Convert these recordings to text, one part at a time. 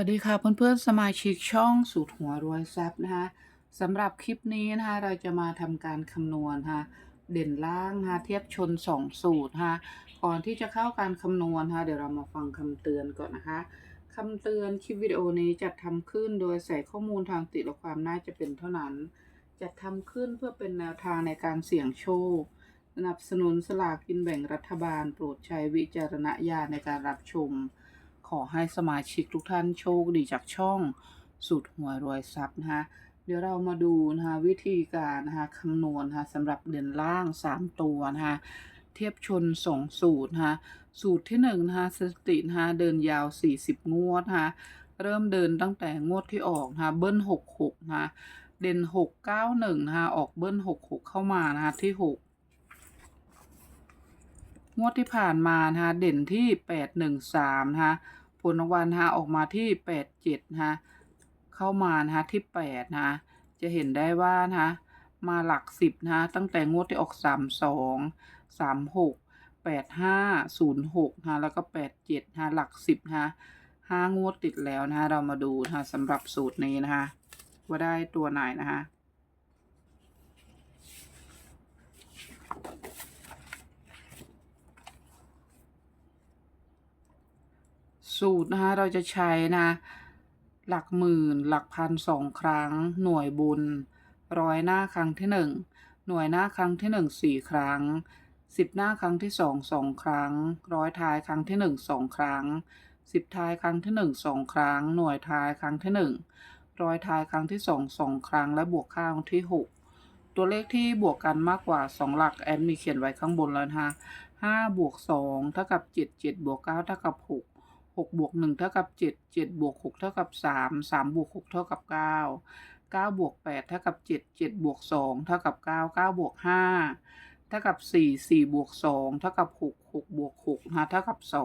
วัสดีค่ะเพื่อนๆสมาชิกช่องสูตรหัวรวยทรัพย์นะคะสำหรับคลิปนี้นะคะเราจะมาทำการคำนวณนะคะเด่นล่างนะคะเทียบชน 2 สูตรนะคะก่อนที่จะเข้าการคำนวณนะคะเดี๋ยวเรามาฟังคำเตือนก่อนนะคะคำเตือนคลิปวิดีโอนี้จัดทำขึ้นโดยใส่ข้อมูลทางติและความน่าจะเป็นเท่านั้น จัดทำขึ้นเพื่อเป็นแนวทางในการเสี่ยงโชคสนับสนุนสลากกินแบ่งรัฐบาล โปรดใช้วิจารณญาณในการรับชม ขอให้สมาชิกทุกท่านโชคดีจากช่องสูตรหวยรวยทรัพย์นะคะเดี๋ยวเรามาดูนะคะวิธีการนะคะคำนวณนะคะสำหรับเด่นล่าง 3 ตัวนะคะเทียบชน 2 สูตรนะคะสูตรที่1นะคะสตินะคะเดินยาว 40 งวดนะคะเริ่มเดินตั้งแต่งวดที่ออกนะคะเบิ้ล 66นะคะเด่น 691นะคะออกเบิ้ล 66 เข้ามานะคะที่ 6 งวดที่ผ่านมานะคะเด่นที่แปดหนึ่งสามนะคะผลรางวัลนะคะออกมาที่แปดเจ็ดนะคะเข้ามานะคะที่แปดนะคะจะเห็นได้ว่านะคะมาหลักสิบนะคะตั้งแต่งวดที่ออกสามสองสามหกแปดห้าศูนย์หกนะคะแล้วก็แปดเจ็ดนะคะหลักสิบนะคะห้างวดติดแล้วนะคะเรามาดูนะคะสำหรับสูตรนี้นะคะว่าได้ตัวไหนนะคะ สูตรนะคะเราจะใช้นะ หลักหมื่น หลักพันสองครั้ง หน่วยบุญ ร้อยหน้าครั้งที่หนึ่งหน่วยหน้าครั้งที่หนึ่งสี่ครั้งสิบหน้าครั้งที่สองสองครั้ง ร้อยท้ายครั้งที่หนึ่งสองครั้งสิบท้ายครั้งที่หนึ่งสองครั้ง หน่วยท้ายครั้งที่หนึ่งร้อยท้ายครั้งที่สองสองครั้ง และบวกข้างที่หกตัวเลขที่บวกกันมากกว่าสองหลักแอดมีเขียนไว้ข้างบนแล้วนะคะห้าบวกสองเท่ากับเจ็ดเจ็ดบวกเก้าเท่ากับห 6บวก1เท่ากับ7 7บวก6เท่ากับ3 3บวก6เท่ากับ 9 9บวก8เท่ากับ7 7บวก2เท่ากับ 9 9บวก5เท่ากับ 4 4บวก2เท่ากับ 6 6บวก6นะเท่ากับ 2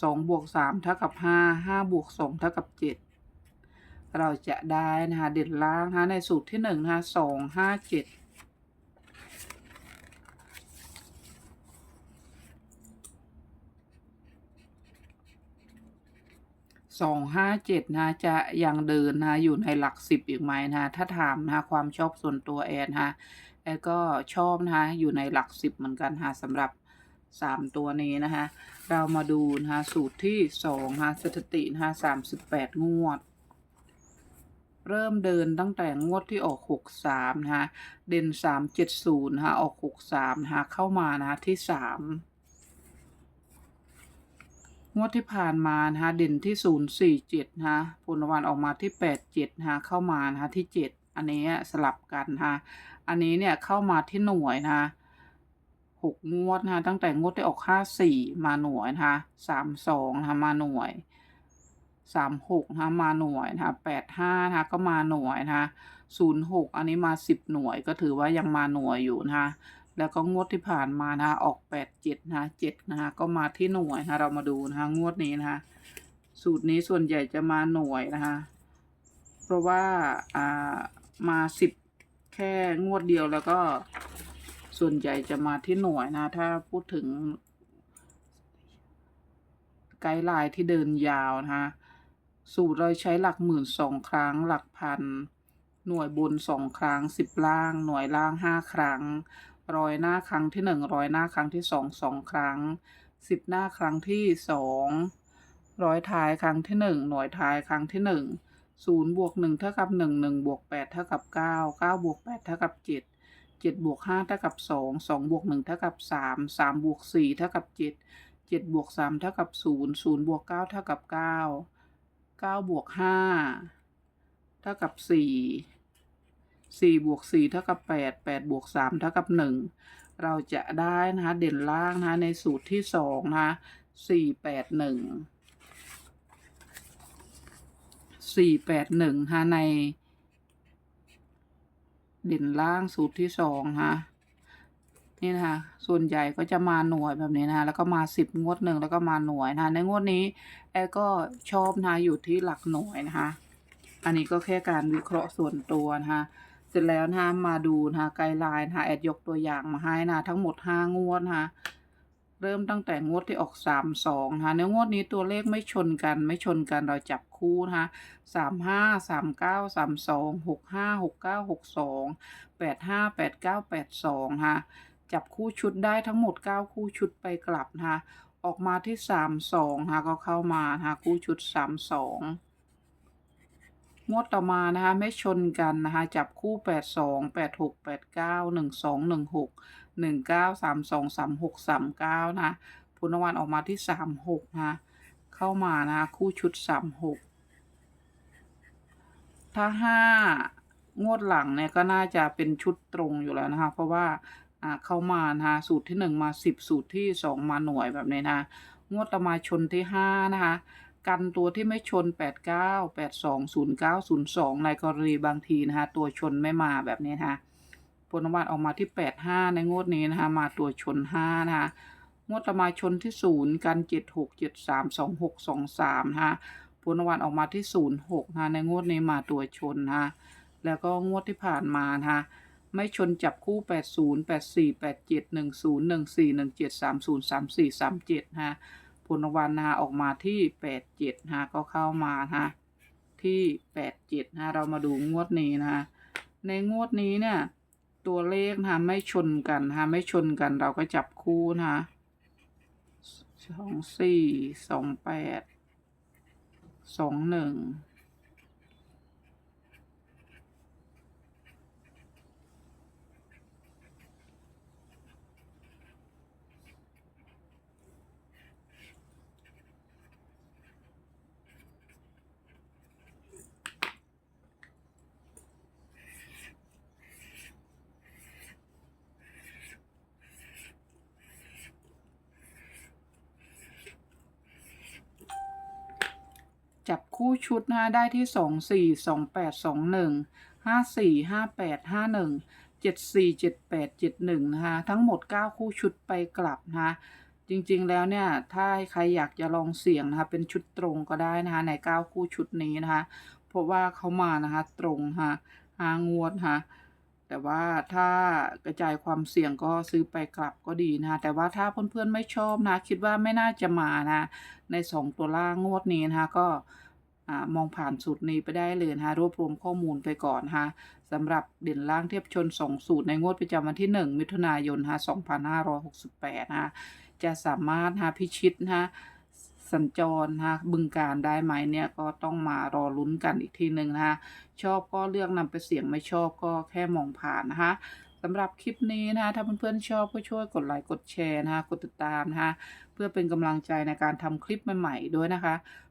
2บวก3เท่ากับ 5 5บวก2เท่ากับ 7 เราจะได้นะคะเด่นล่างนะคะในสูตรที่1นะคะ2 5 7 สองห้าเจ็ดนะจะยังเดินนะอยู่ในหลักสิบอีกไหมนะถ้าถามนะความชอบส่วนตัวแอนฮะแอนก็ชอบนะอยู่ในหลักสิบเหมือนกันฮะสำหรับสามตัวนี้นะคะเรามาดูนะสูตรที่สองฮะสถิตินะสามสิบแปดงวด เริ่มเดินตั้งแต่งวดที่ออกหกสามนะคะเด่นสามเจ็ดศูนย์นะคะออกหกสามนะคะเข้ามานะคะที่สาม งวดที่ผ่านมานะคะเด่นที่ศูนย์สี่เจ็ดนะคะผลรางวัลออกมาที่แปดเจ็ดนะคะเข้ามานะคะที่เจ็ดอันนี้สลับกันนะคะอันนี้เนี่ยเข้ามาที่หน่วยนะคะหกงวดนะคะตั้งแต่งวดที่ออกห้าสี่มาหน่วยนะคะสามสองนะคะมาหน่วยสามหกนะคะมาหน่วยนะคะแปดห้านะคะก็มาหน่วยนะคะศูนย์หกอันนี้มาสิบหน่วยก็ถือว่ายังมาหน่วยอยู่นะคะ แล้วก็งวดที่ผ่านมานะออกแปดเจ็ดนะเจ็ดนะคะก็มาที่หน่วยนะเรามาดูนะงวดนี้นะคะสูตรนี้ส่วนใหญ่จะมาหน่วยนะคะเพราะว่าอ่ามาสิบแค่งวดเดียวแล้วก็ส่วนใหญ่จะมาที่หน่วยนะ ถ้าพูดถึงไกด์ไลน์ที่เดินยาวนะคะสูตรเราใช้หลักหมื่นสองครั้ง หลักพัน หน่วยบนสองครั้งสิบล่าง หน่วยล่างห้าครั้ง ร้อยหน้าครั้งที่หนึ่งร้อยหน้าครั้งที่สองสองครั้งสิบหน้าครั้งที่สองร้อยท้ายครั้งที่หนึ่งหน่วยท้ายครั้งที่หนึ่งศูนย์บวกหนึ่งเท่ากับหนึ่งหนึ่งบวกแปดเท่ากับเก้าเก้าบวกแปดเท่ากับเจ็ดเจ็ดบวกห้าเท่ากับสองสองบวกหนึ่งเท่ากับสามสามบวกสี่เท่ากับเจ็ดเจ็ดบวกสามเท่ากับศูนย์ศูนย์บวกเก้าเท่ากับเก้าเก้าบวกห้าเท่ากับสี่ สี่บวกสี่เท่ากับแปดแปดบวกสามเท่ากับหนึ่งเราจะได้นะคะเด่นล่างนะคะในสูตรที่สองนะคะสี่แปดหนึ่งสี่แปดหนึ่งนะใน เด่นล่างสูตรที่สองฮะนี่นะคะส่วนใหญ่ก็จะมาหน่วยแบบนี้นะะแล้วก็มาสิบงวดหนึ่งแล้วก็มาหน่วยนะะในงวดนี้แอก็ชอบนะะอยู่ที่หลักหน่วยนะคะอันนี้ก็แค่การวิเคราะห์ส่วนตัวนะคะ เสร็จแล้วนะคะมาดูนะคะไกด์ไลน์นะคะแอดยกตัวอย่างมาให้นะทั้งหมดห้างวดนะคะเริ่มตั้งแต่งวดที่ออกสามสองนะคะในงวดนี้ตัวเลขไม่ชนกัน ไม่ชนกันเราจับคู่นะคะสามห้าสามเก้าสามสองหกห้าหกเก้าหกสองแปดห้าแปดเก้าแปดสองนะคะจับคู่ชุดได้ทั้งหมดเก้าคู่ชุดไปกลับนะคะออกมาที่สามสองนะคะก็เข้ามานะคะคู่ชุดสามสอ งวดต่อมานะคะไม่ชนกันนะคะจับคู่แปดสองแปดหกแปดเก้าหนึ่งสองหนึ่งหกหนึ่งเก้าสามสองสามหกสามเก้านะผลรางวัลออกมาที่สามหกนะะเข้ามานะคะคู่ชุดสามหกถ้าห้างวดหลังเนี่ยก็น่าจะเป็นชุดตรงอยู่แล้วนะคะเพราะว่าเข้ามานะคะสูตรที่หนึ่งมาสิบสูตรที่สองมาหน่วยแบบนี้นะะงวดต่อมาชนที่ห้านะคะ กันตัวที่ไม่ชน 89 82 09 02 ในกรณีบางทีนะคะตัวชนไม่มาแบบนี้นะคะผลรางวัลออกมาที่ 85 ในงวดนี้นะคะมาตัวชน 5 นะคะงวดต่อมาชนที่ 0 กัน 76 73 26 23นะคะผลรางวัลออกมาที่ 06นะคะในงวดนี้มาตัวชนนะคะแล้วก็งวดที่ผ่านมานะคะไม่ชนจับคู่ 80 84 87 10 14 17 30 34 37นะคะ ผลรางวัลนะฮะออกมาที่แปดเจ็ดฮะก็เข้ามานะที่แปดเจ็ดฮะเรามาดูงวดนี้นะฮะในงวดนี้เนี่ย ตัวเลขนะคะไม่ชนกันฮะไม่ชนกันเราก็จับคู่นะคะสองสี่สองแปดสองหนึ่ง คู่ชุดนะคะได้ที่สองสี่สองแปดสองหนึ่งห้าสี่ห้าแปดห้าหนึ่งเจ็ดสี่เจ็ดแปดเจ็ดหนึ่งนะคะทั้งหมดเก้าคู่ชุดไปกลับนะคะจริงๆแล้วเนี่ยถ้าใครอยากจะลองเสี่ยงนะคะเป็นชุดตรงก็ได้นะคะในเก้าคู่ชุดนี้นะคะเพราะว่าเขามานะคะตรงนะคะหางวดนะคะแต่ว่าถ้ากระจายความเสี่ยงก็ซื้อไปกลับก็ดีนะคะแต่ว่าถ้าเพื่อนๆไม่ชอบนะคิดว่าไม่น่าจะมานะในสองตัวล่างงวดนี้นะคะก็ มองผ่านสูตรนี้ไปได้เลยนะคะรวบรวมข้อมูลไปก่อนนะคะสำหรับเด่นล่างเทียบชนสองสูตรในงวดประจำวันที่ 1 มิถุนายนนะ2568นะคะจะสามารถนะพิชิตนะสัญจรนะคะบึงการได้ไหมเนี่ยก็ต้องมารอลุ้นกันอีกทีหนึ่งนะคะชอบก็เลือกนำไปเสี่ยงไม่ชอบก็แค่มองผ่านนะคะสำหรับคลิปนี้นะคะถ้าเพื่อนๆชอบก็ช่วยกดไลค์กดแชร์นะคะกดติดตามนะคะเพื่อเป็นกำลังใจในการทำคลิปใหม่ๆด้วยนะคะ